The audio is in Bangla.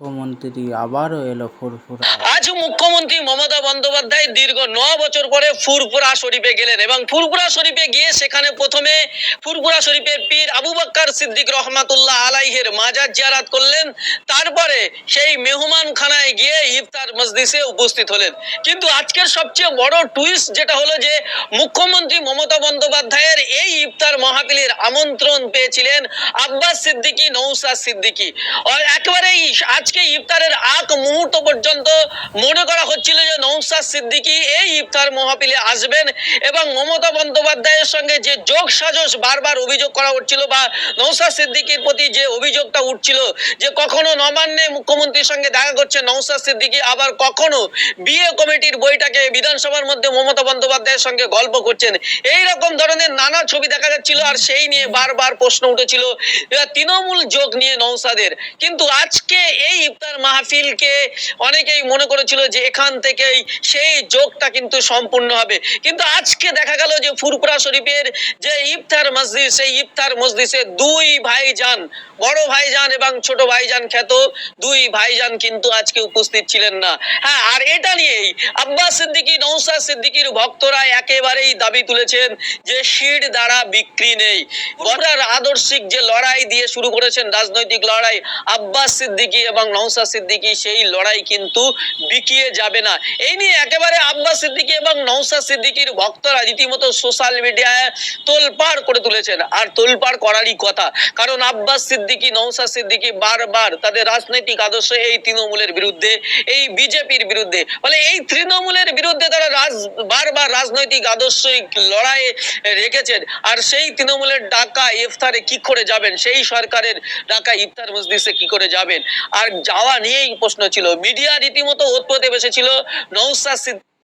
মুখ্যমন্ত্রী আবারও এলো আজ মুখ্যমন্ত্রী মমতা বন্দ্যোপাধ্যায় দীর্ঘ ন বছর পরে শরীফে গেলেন এবং শরীফে গিয়ে সেখানে প্রথমে শরীফের পীর আবু বাক্কার সিদ্দিক রহমাতুল্লাহ আলাইহের মাজার জিয়ারাত করলেন। তারপরে সেই মেহমান খানায় গিয়ে ইফতার মসজিদে উপস্থিত হলেন। কিন্তু আজকের সবচেয়ে বড় টুইস্ট যেটা হলো যে মুখ্যমন্ত্রী মমতা বন্দ্যোপাধ্যায়ের এই ইফতার মাহফিলের আমন্ত্রণ পেয়েছিলেন আব্বাস সিদ্দিকী নৌসা সিদ্দিকী। একেবারেই আজকে ইফতারের আগ মুহূর্ত পর্যন্ত মনে করা হচ্ছিল যে নৌসাদ সিদ্দিকী এই ইফতার মহাপিলে আসবেন এবং মমতা বন্দ্যোপাধ্যায়ের সঙ্গে যে যোগ সাজস বারবার অভিযোগ করা হচ্ছিল বা নৌসাদ সিদ্দিকীর প্রতি যে অভিযোগটা উঠছিল যে কখনো নবান্নে মুখ্যমন্ত্রীর সঙ্গে দেখা করছে নৌসাদ সিদ্দিকী, আবার কখনো বিয়ে কমিটির বইটাকে বিধানসভার মধ্যে মমতা বন্দ্যোপাধ্যায়ের সঙ্গে গল্প করছেন। এই রকম ধরনের নানা ছবি দেখা যাচ্ছিল আর সেই নিয়ে বারবার প্রশ্ন উঠেছিল তৃণমূল যোগ নিয়ে নৌসাদের। কিন্তু আজকে এই ইফতার মাহফিলকে অনেকেই মনে করেছিল যে এখান থেকেই সেই যোগটা কিন্তু সম্পূর্ণ হবে। কিন্তু আজকে দেখা গেল যে ফুরপুরা শরীফের যে ইফতার মসজিদ, সেই ইফতার মসজিদে দুই ভাইজান, বড় ভাইজান এবং ছোট ভাইজান খ্যাত দুই ভাইজান কিন্তু আজকে উপস্থিত ছিলেন না। হ্যাঁ আর এটা নিয়েই আব্বাস সিদ্দিকী নৌসাদ সিদ্দিকীর ভক্তরা একেবারেই দাবি তুলেছেন যে শির দ্বারা বিক্রি নেই। বড়ার আদর্শিক যে লড়াই দিয়ে শুরু করেছেন রাজনৈতিক লড়াই আব্বাস সিদ্দিকী এবং নৌসাদ সিদ্দিকী সেই লড়াই কিন্তু বিকিয়ে যাবে না। এই নিয়ে একেবারে আব্বাস সিদ্দিকী এবং নৌসাদ সিদ্দিকীর ভক্তরা রীতিমতো সোশ্যাল মিডিয়ায় তোলপাড় করে তুলেছেন। আর তোলপাড় করারই কথা। কারণ আব্বাস সিদ্দিকী নৌসাদ সিদ্দিকী বারবার তাদের রাজনৈতিক আদর্শ এই তৃণমূলের বিরুদ্ধে, এই বিজেপির বিরুদ্ধে, ফলে এই তৃণমূলের বিরুদ্ধে তারা রাজ, বারবার রাজনৈতিক আদর্শিক লড়াই রেখেছেন। আর সেই তৃণমূলের ডাকা ইফতারে কি করে যাবেন? সেই সরকারের ডাকা ইফতার মসজিদে কি করে যাবেন? আর যাওয়া নিয়েই প্রশ্ন ছিল। মিডিয়া রীতিমতো ওতপ্রোতে বসেছিল নৌসা সিদ-